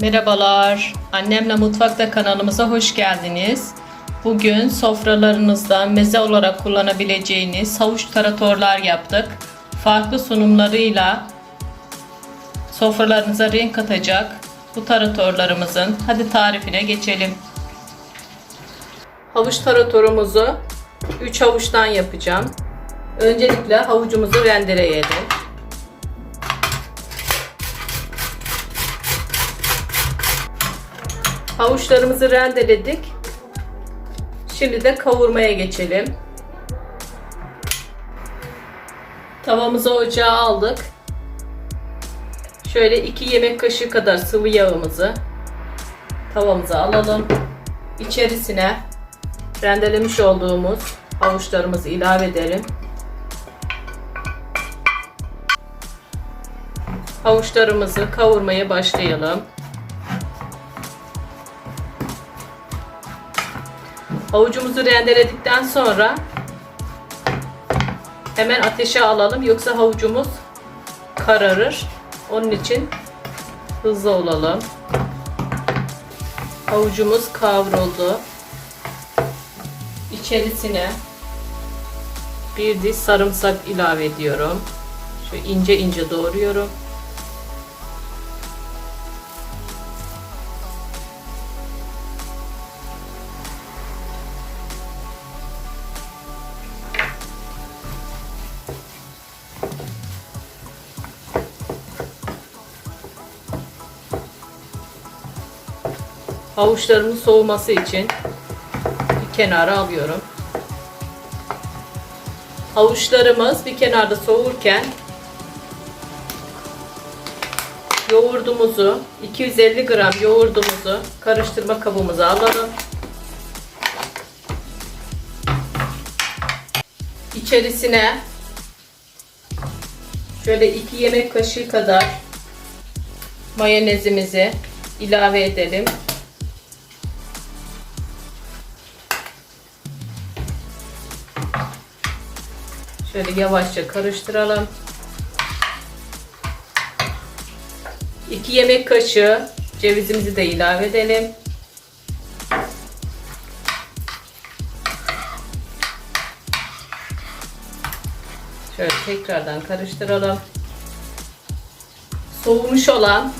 Merhabalar. Annemle Mutfakta kanalımıza hoş geldiniz. Bugün sofralarınızda meze olarak kullanabileceğiniz havuç taratorlar yaptık. Farklı sunumlarıyla sofralarınıza renk katacak bu taratorlarımızın hadi tarifine geçelim. Havuç taratorumuzu 3 havuçtan yapacağım. Öncelikle havucumuzu rendeleyelim. Havuçlarımızı rendeledik. Şimdi de kavurmaya geçelim. Tavamızı ocağa aldık. Şöyle 2 yemek kaşığı kadar sıvı yağımızı tavamıza alalım. İçerisine rendelemiş olduğumuz havuçlarımızı ilave edelim. Havuçlarımızı kavurmaya başlayalım. Havucumuzu rendeledikten sonra hemen ateşe alalım yoksa havucumuz kararır. Onun için hızlı olalım. Havucumuz kavruldu. İçerisine bir diş sarımsak ilave ediyorum. Şu ince ince doğruyorum. Havuçlarımın soğuması için bir kenara alıyorum. Havuçlarımız bir kenarda soğurken yoğurdumuzu 250 gram yoğurdumuzu karıştırma kabımıza alalım. İçerisine şöyle 2 yemek kaşığı kadar mayonezimizi ilave edelim. Şöyle yavaşça karıştıralım. 2 yemek kaşığı cevizimizi de ilave edelim. Şöyle tekrardan karıştıralım. Soğumuş olan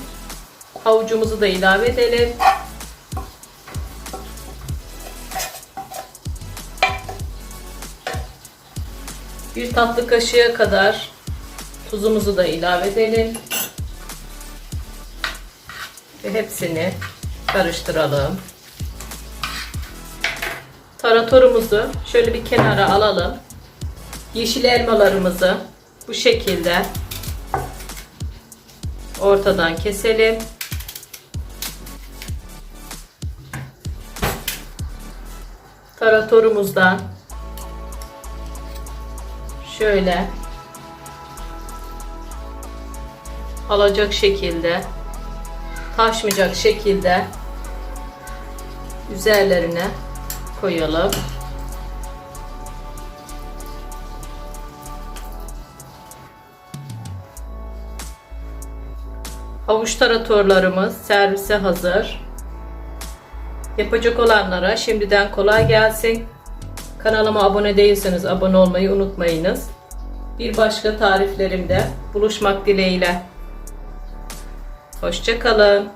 havucumuzu da ilave edelim. Bir tatlı kaşığı kadar tuzumuzu da ilave edelim. Ve hepsini karıştıralım. Taratorumuzu şöyle bir kenara alalım. Yeşil elmalarımızı bu şekilde ortadan keselim. Taratorumuzdan şöyle alacak şekilde taşmayacak şekilde üzerlerine koyalım. Havuç taratorlarımız servise hazır. Yapacak olanlara şimdiden kolay gelsin. Kanalıma abone değilseniz abone olmayı unutmayınız. Bir başka tariflerimde buluşmak dileğiyle. Hoşçakalın.